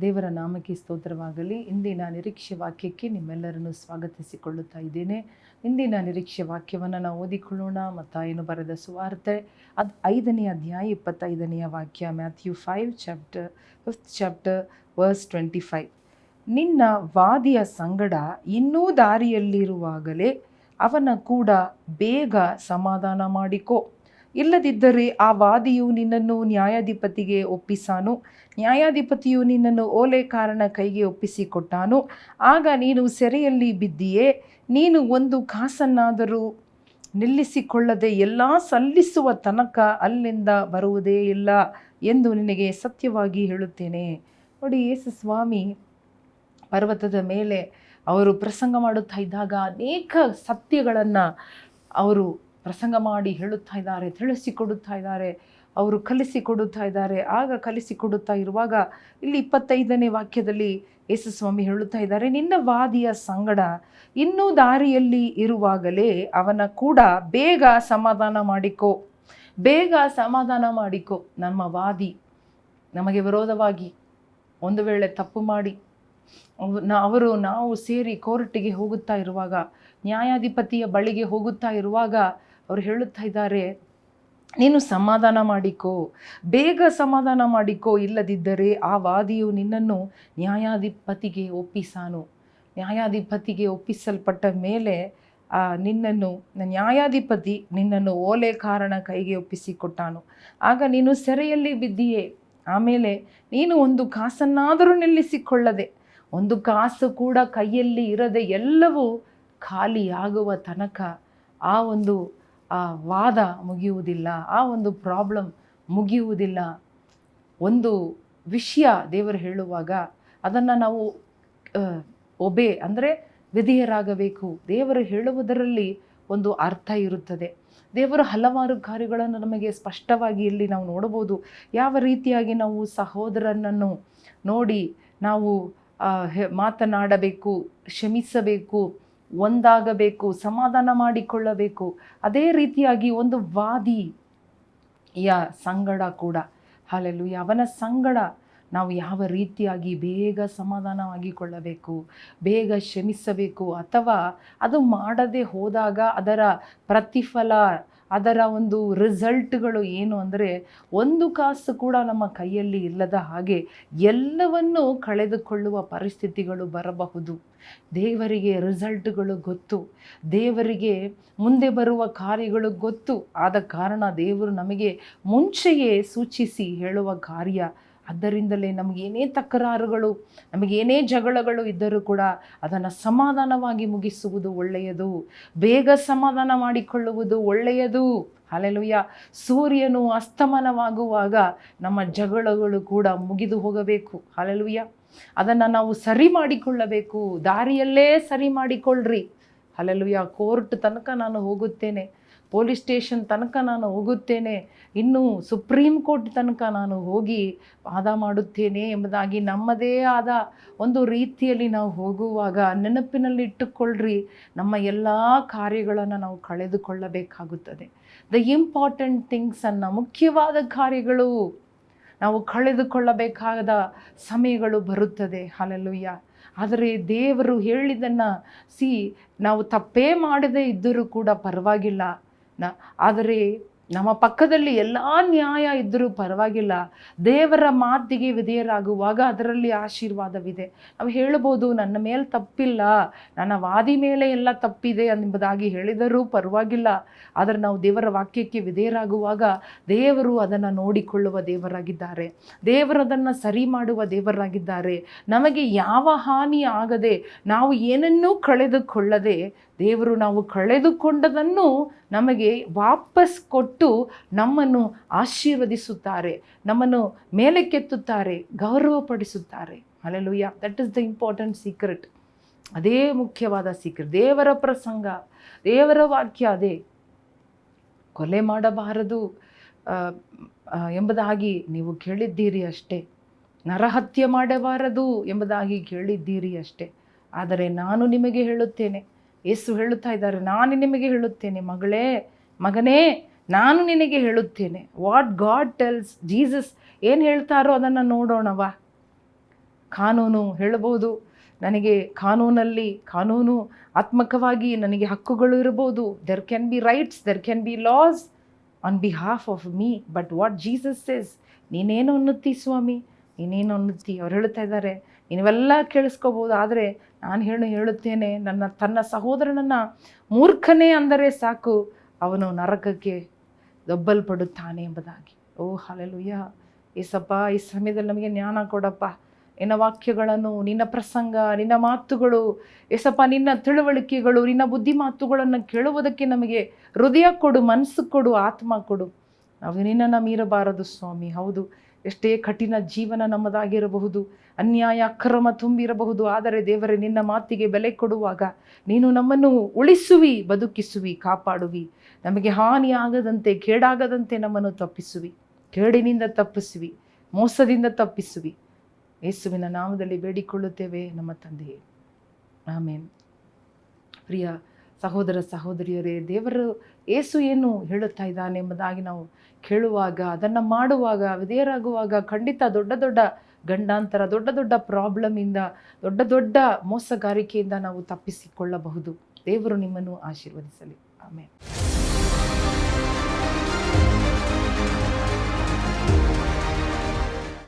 ದೇವರ ನಾಮಕ್ಕೆ ಸ್ತೋತ್ರವಾಗಲಿ. ಇಂದಿನ ನಿರೀಕ್ಷೆ ವಾಕ್ಯಕ್ಕೆ ನಿಮ್ಮೆಲ್ಲರನ್ನು ಸ್ವಾಗತಿಸಿಕೊಳ್ಳುತ್ತಾ ಇದ್ದೇನೆ. ಇಂದಿನ ನಿರೀಕ್ಷೆ ವಾಕ್ಯವನ್ನು ನಾವು ಓದಿಕೊಳ್ಳೋಣ. ಮತ್ತಾಯನು ಬರೆದ ಸುವಾರ್ತೆ. ಅದು ಐದನೇ ಅಧ್ಯಾಯ ಇಪ್ಪತ್ತೈದನೆಯ ವಾಕ್ಯ, Matthew five, chapter, fifth chapter, verse twenty five. ನಿನ್ನ ವಾದಿಯ ಸಂಗಡ ಇನ್ನೂ ದಾರಿಯಲ್ಲಿರುವಾಗಲೇ ಅವನ ಕೂಡ ಬೇಗ ಸಮಾಧಾನ ಮಾಡಿಕೋ. ಇಲ್ಲದಿದ್ದರೆ ಆ ವಾದಿಯು ನಿನ್ನನ್ನು ನ್ಯಾಯಾಧಿಪತಿಗೆ ಒಪ್ಪಿಸಾನು. ನ್ಯಾಯಾಧಿಪತಿಯು ನಿನ್ನನ್ನು ಓಲೆ ಕಾರಣ ಕೈಗೆ ಒಪ್ಪಿಸಿಕೊಟ್ಟಾನು. ಆಗ ನೀನು ಸೆರೆಯಲ್ಲಿ ಬಿದ್ದಿಯೇ? ನೀನು ಒಂದು ಕಾಸನ್ನಾದರೂ ನಿಲ್ಲಿಸಿಕೊಳ್ಳದೆ ಎಲ್ಲ ಸಲ್ಲಿಸುವ ತನಕ ಅಲ್ಲಿಂದ ಬರುವುದೇ ಇಲ್ಲ ಎಂದು ನಿನಗೆ ಸತ್ಯವಾಗಿ ಹೇಳುತ್ತೇನೆ. ನೋಡಿ, ಯೇಸು ಸ್ವಾಮಿ ಪರ್ವತದ ಮೇಲೆ ಅವರು ಪ್ರಸಂಗ ಮಾಡುತ್ತಾ ಇದ್ದಾಗ ಅನೇಕ ಸತ್ಯಗಳನ್ನು ಅವರು ಪ್ರಸಂಗ ಮಾಡಿ ಹೇಳುತ್ತಾ ಇದ್ದಾರೆ, ತಿಳಿಸಿಕೊಡುತ್ತಾ ಇದ್ದಾರೆ, ಅವರು ಕಲಿಸಿಕೊಡುತ್ತಾ ಇದ್ದಾರೆ. ಆಗ ಕಲಿಸಿಕೊಡುತ್ತಾ ಇರುವಾಗ ಇಲ್ಲಿ ಇಪ್ಪತ್ತೈದನೇ ವಾಕ್ಯದಲ್ಲಿ ಯೇಸು ಸ್ವಾಮಿ ಹೇಳುತ್ತಾ ಇದ್ದಾರೆ, ನಿನ್ನ ವಾದಿಯ ಸಂಗಡ ಇನ್ನೂ ದಾರಿಯಲ್ಲಿ ಇರುವಾಗಲೇ ಅವನ ಕೂಡ ಬೇಗ ಸಮಾಧಾನ ಮಾಡಿಕೋ, ಬೇಗ ಸಮಾಧಾನ ಮಾಡಿಕೋ. ನಮ್ಮ ವಾದಿ ನಮಗೆ ವಿರೋಧವಾಗಿ ಒಂದು ವೇಳೆ ತಪ್ಪು ಮಾಡಿ ಅವರು ನಾವು ಸೇರಿ ಕೋರ್ಟಿಗೆ ಹೋಗುತ್ತಾ ಇರುವಾಗ, ನ್ಯಾಯಾಧಿಪತಿಯ ಬಳಿಗೆ ಹೋಗುತ್ತಾ ಇರುವಾಗ ಅವರು ಹೇಳುತ್ತಾ ಇದ್ದಾರೆ, ನೀನು ಸಮಾಧಾನ ಮಾಡಿಕೋ, ಬೇಗ ಸಮಾಧಾನ ಮಾಡಿಕೋ, ಇಲ್ಲದಿದ್ದರೆ ಆ ವಾದಿಯು ನಿನ್ನನ್ನು ನ್ಯಾಯಾಧಿಪತಿಗೆ ಒಪ್ಪಿಸಾನು. ನ್ಯಾಯಾಧಿಪತಿಗೆ ಒಪ್ಪಿಸಲ್ಪಟ್ಟ ಮೇಲೆ, ಆ, ನಿನ್ನನ್ನು, ನ್ಯಾಯಾಧಿಪತಿ ನಿನ್ನನ್ನು ಓಲೆ ಕಾರಣ ಕೈಗೆ ಒಪ್ಪಿಸಿಕೊಟ್ಟಾನು. ಆಗ ನೀನು ಸೆರೆಯಲ್ಲಿ ಬಿದ್ದೀಯೇ, ಆಮೇಲೆ ನೀನು ಒಂದು ಕಾಸನ್ನಾದರೂ ನಿಲ್ಲಿಸಿಕೊಳ್ಳದೆ, ಒಂದು ಕಾಸು ಕೂಡ ಕೈಯಲ್ಲಿ ಇರದೆ ಎಲ್ಲವೂ ಖಾಲಿಯಾಗುವ ತನಕ ಆ ಒಂದು ಆ ವಾದ ಮುಗಿಯುವುದಿಲ್ಲ, ಆ ಒಂದು ಪ್ರಾಬ್ಲಮ್ ಮುಗಿಯುವುದಿಲ್ಲ. ಒಂದು ವಿಷಯ ದೇವರು ಹೇಳುವಾಗ ಅದನ್ನು ನಾವು ಒಬೆ ಅಂದರೆ ವಿಧಿಯರಾಗಬೇಕು. ದೇವರು ಹೇಳುವುದರಲ್ಲಿ ಒಂದು ಅರ್ಥ ಇರುತ್ತದೆ. ದೇವರು ಹಲವಾರು ಕಾರ್ಯಗಳನ್ನು ನಮಗೆ ಸ್ಪಷ್ಟವಾಗಿ ಇಲ್ಲಿ ನಾವು ನೋಡಬಹುದು. ಯಾವ ರೀತಿಯಾಗಿ ನಾವು ಸಹೋದರನನ್ನು ನೋಡಿ ನಾವು ಮಾತನಾಡಬೇಕು, ಕ್ಷಮಿಸಬೇಕು ಒಂದಾಗಬೇಕು, ಸಮಾಧಾನ ಮಾಡಿಕೊಳ್ಳಬೇಕು. ಅದೇ ರೀತಿಯಾಗಿ ಒಂದು ವಾದಿ ಯ ಸಂಗಡ ಕೂಡ. ಹಾಲೆಲು ಅವನ ಸಂಗಡ ನಾವು ಯಾವ ರೀತಿಯಾಗಿ ಬೇಗ ಸಮಾಧಾನವಾಗಿಕೊಳ್ಳಬೇಕು, ಬೇಗ ಕ್ಷಮಿಸಬೇಕು ಅಥವಾ ಅದು ಮಾಡದೆ ಹೋದಾಗ ಅದರ ಪ್ರತಿಫಲ ಅದರ ಒಂದು ರಿಸಲ್ಟ್ಗಳು ಏನು ಅಂದರೆ ಒಂದು ಕಾಸು ಕೂಡ ನಮ್ಮ ಕೈಯಲ್ಲಿ ಇಲ್ಲದ ಹಾಗೆ ಎಲ್ಲವನ್ನೂ ಕಳೆದುಕೊಳ್ಳುವ ಪರಿಸ್ಥಿತಿಗಳು ಬರಬಹುದು. ದೇವರಿಗೆ ರಿಸಲ್ಟ್ಗಳು ಗೊತ್ತು. ದೇವರಿಗೆ ಮುಂದೆ ಬರುವ ಕಾರ್ಯಗಳು ಗೊತ್ತು. ಆದ ಕಾರಣ ದೇವರು ನಮಗೆ ಮುಂಚೆಯೇ ಸೂಚಿಸಿ ಹೇಳುವ ಕಾರ್ಯ ಅದರಿಂದಲೇ ನಮಗೇನೇ ತಕರಾರುಗಳು ನಮಗೇನೇ ಜಗಳಗಳು ಇದ್ದರೂ ಕೂಡ ಅದನ್ನು ಸಮಾಧಾನವಾಗಿ ಮುಗಿಸುವುದು ಒಳ್ಳೆಯದು. ಬೇಗ ಸಮಾಧಾನ ಮಾಡಿಕೊಳ್ಳುವುದು ಒಳ್ಳೆಯದು. ಅಲೆಲುಯ್ಯ ಸೂರ್ಯನು ಅಸ್ತಮನವಾಗುವಾಗ ನಮ್ಮ ಜಗಳಗಳು ಕೂಡ ಮುಗಿದು ಹೋಗಬೇಕು. ಅಲೆಲುಯ್ಯ ಅದನ್ನು ನಾವು ಸರಿ ಮಾಡಿಕೊಳ್ಳಬೇಕು. ದಾರಿಯಲ್ಲೇ ಸರಿ ಮಾಡಿಕೊಳ್ಳ್ರಿ ಅಲೆಲುಯ್ಯ ಕೋರ್ಟ್ ತನಕ ನಾನು ಹೋಗುತ್ತೇನೆ. ಪೊಲೀಸ್ ಸ್ಟೇಷನ್ ತನಕ ನಾನು ಹೋಗುತ್ತೇನೆ. ಇನ್ನು ಸುಪ್ರೀಂ ಕೋರ್ಟ್ ತನಕ ನಾನು ಹೋಗಿ ವಾದ ಮಾಡುತ್ತೇನೆ ಎಂಬುದಾಗಿ ನಮ್ಮದೇ ಆದ ಒಂದು ರೀತಿಯಲ್ಲಿ ನಾವು ಹೋಗುವಾಗ ನೆನಪಿನಲ್ಲಿ ಇಟ್ಟುಕೊಳ್ಳ್ರಿ ನಮ್ಮ ಎಲ್ಲ ಕಾರ್ಯಗಳನ್ನು ನಾವು ಕಳೆದುಕೊಳ್ಳಬೇಕಾಗುತ್ತದೆ. ದ ಇಂಪಾರ್ಟೆಂಟ್ ಥಿಂಗ್ಸನ್ನು ಮುಖ್ಯವಾದ ಕಾರ್ಯಗಳು. ನಾವು ಕಳೆದುಕೊಳ್ಳಬೇಕಾದ ಸಮಯಗಳು ಬರುತ್ತದೆ. ಹಾಲೆಲುಯ್ಯ ಆದರೆ ದೇವರು ಹೇಳಿದ್ದನ್ನು ಸಿ, ನಾವು ತಪ್ಪೇ ಮಾಡದೇ ಇದ್ದರೂ ಕೂಡ ಪರವಾಗಿಲ್ಲ. ನ, ಆದರೆ ನಮ್ಮ ಪಕ್ಕದಲ್ಲಿ ಎಲ್ಲ ನ್ಯಾಯ ಇದ್ದರೂ ಪರವಾಗಿಲ್ಲ. ದೇವರ ಮಾತಿಗೆ ವಿಧೇಯರಾಗುವಾಗ ಅದರಲ್ಲಿ ಆಶೀರ್ವಾದವಿದೆ. ನಾವು ಹೇಳ್ಬೋದು ನನ್ನ ಮೇಲೆ ತಪ್ಪಿಲ್ಲ, ನನ್ನ ವಾದಿ ಮೇಲೆ ಎಲ್ಲ ತಪ್ಪಿದೆ ಎಂಬುದಾಗಿ ಹೇಳಿದರೂ ಪರವಾಗಿಲ್ಲ. ಆದರೆ ನಾವು ದೇವರ ವಾಕ್ಯಕ್ಕೆ ವಿಧೇಯರಾಗುವಾಗ ದೇವರು ಅದನ್ನು ನೋಡಿಕೊಳ್ಳುವ ದೇವರಾಗಿದ್ದಾರೆ. ದೇವರು ಅದನ್ನು ಸರಿ ಮಾಡುವ ದೇವರಾಗಿದ್ದಾರೆ. ನಮಗೆ ಯಾವ ಹಾನಿ ಆಗದೆ ನಾವು ಏನನ್ನೂ ಕಳೆದುಕೊಳ್ಳದೆ ದೇವರು ನಾವು ಕಳೆದುಕೊಂಡದನ್ನು ನಮಗೆ ವಾಪಸ್ ಕೊಟ್ಟು ನಮ್ಮನ್ನು ಆಶೀರ್ವದಿಸುತ್ತಾರೆ, ನಮ್ಮನ್ನು ಮೇಲಕ್ಕೆತ್ತುತ್ತಾರೆ, ಗೌರವಪಡಿಸುತ್ತಾರೆ. Alleluia that is the important secret ಅದೇ ಮುಖ್ಯವಾದ ಸೀಕ್ರೆಟ್ ದೇವರ ಪ್ರಸಂಗ, ದೇವರ ವಾಕ್ಯ ಅದೇ. ಕೊಲೆ ಮಾಡಬಾರದು. ಎಂಬುದಾಗಿ ನೀವು ಕೇಳಿದ್ದೀರಿ ಅಷ್ಟೇ. ನರಹತ್ಯೆ ಮಾಡಬಾರದು ಎಂಬುದಾಗಿ ಕೇಳಿದ್ದೀರಿ ಅಷ್ಟೇ. ಆದರೆ ನಾನು ನಿಮಗೆ ಹೇಳುತ್ತೇನೆ ಯೇಸು ಹೇಳುತ್ತಾ ಇದ್ದಾರೆ, ನಾನು ನಿಮಗೆ ಹೇಳುತ್ತೇನೆ, ಮಗಳೇ, ಮಗನೇ, ನಾನು ನಿನಗೆ ಹೇಳುತ್ತೇನೆ. ವಾಟ್ ಗಾಡ್ ಟೆಲ್ಸ್ ಜೀಸಸ್ ಏನು ಹೇಳ್ತಾರೋ ಅದನ್ನು ನೋಡೋಣವ ಕಾನೂನು ಹೇಳಬಹುದು, ನನಗೆ ಕಾನೂನಲ್ಲಿ, ಕಾನೂನು ಆತ್ಮಕವಾಗಿ ನನಗೆ ಹಕ್ಕುಗಳು ಇರಬಹುದು. There can be rights there can be laws on behalf of me but what Jesus is ನೀನೇನು ಅನ್ನುತ್ತಿ ಸ್ವಾಮಿ? ನೀನೇನು ಅನ್ನುತ್ತಿ? ಅವ್ರು ಹೇಳ್ತಾ ಇದ್ದಾರೆ ನೀವೆಲ್ಲ ಕೇಳಿಸ್ಕೋಬೋದು, ಆದರೆ ನಾನು ಹೇಳು ಹೇಳುತ್ತೇನೆ, ನನ್ನ, ತನ್ನ ಸಹೋದರನನ್ನು ಮೂರ್ಖನೇ ಅಂದರೆ ಸಾಕು, ಅವನು ನರಕಕ್ಕೆ ದೊಬ್ಬಲ್ಪಡುತ್ತಾನೆ ಎಂಬುದಾಗಿ. ಓ ಹಾಲೆಲುಯ್ಯ ಏಸಪ್ಪ, ಈ ಸಮಯದಲ್ಲಿ ನಮಗೆ ಜ್ಞಾನ ಕೊಡಪ್ಪ. ನಿನ್ನ ವಾಕ್ಯಗಳನ್ನು, ನಿನ್ನ ಪ್ರಸಂಗ, ನಿನ್ನ ಮಾತುಗಳು, ಏಸಪ್ಪ, ನಿನ್ನ ತಿಳುವಳಿಕೆಗಳು, ನಿನ್ನ ಬುದ್ಧಿ ಮಾತುಗಳನ್ನು ಕೇಳುವುದಕ್ಕೆ ನಮಗೆ ಹೃದಯ ಕೊಡು, ಮನಸ್ಸು ಕೊಡು, ಆತ್ಮ ಕೊಡು. ನಾವು ನಿನ್ನನ್ನು ಮೀರಬಾರದು, ಸ್ವಾಮಿ. ಹೌದು. ಎಷ್ಟೇ ಕಠಿಣ ಜೀವನ ನಮ್ಮದಾಗಿರಬಹುದು, ಅನ್ಯಾಯ, ಅಕ್ರಮ ತುಂಬಿರಬಹುದು, ಆದರೆ ದೇವರೇ, ನಿನ್ನ ಮಾತಿಗೆ ಬೆಲೆ ಕೊಡುವಾಗ ನೀನು ನಮ್ಮನ್ನು ಉಳಿಸುವಿ, ಬದುಕಿಸುವಿ, ಕಾಪಾಡುವಿ. ನಮಗೆ ಹಾನಿಯಾಗದಂತೆ, ಕೇಡಾಗದಂತೆ ನಮ್ಮನ್ನು ತಪ್ಪಿಸುವಿ. ಕೇಡಿನಿಂದ ತಪ್ಪಿಸುವಿ, ಮೋಸದಿಂದ ತಪ್ಪಿಸುವಿ. ಯೇಸುವಿನ ನಾಮದಲ್ಲಿ ಬೇಡಿಕೊಳ್ಳುತ್ತೇವೆ ನಮ್ಮ ತಂದೆಯೇ. ಆಮೇನ್. ಪ್ರಿಯ ಸಹೋದರ ಸಹೋದರಿಯರೇ, ದೇವರು ಏಸು ಏನು ಹೇಳುತ್ತಾ ಇದ್ದಾನೆ ಎಂಬುದಾಗಿ ನಾವು ಕೇಳುವಾಗ, ಅದನ್ನು ಮಾಡುವಾಗ, ವಿಧೇಯರಾಗುವಾಗ ಖಂಡಿತ ದೊಡ್ಡ ದೊಡ್ಡ ಗಂಡಾಂತರ, ದೊಡ್ಡ ದೊಡ್ಡ ಪ್ರಾಬ್ಲಮಿಂದ ದೊಡ್ಡ ದೊಡ್ಡ ಮೋಸಗಾರಿಕೆಯಿಂದ ನಾವು ತಪ್ಪಿಸಿಕೊಳ್ಳಬಹುದು. ದೇವರು ನಿಮ್ಮನ್ನು ಆಶೀರ್ವದಿಸಲಿ. ಆಮೇಲೆ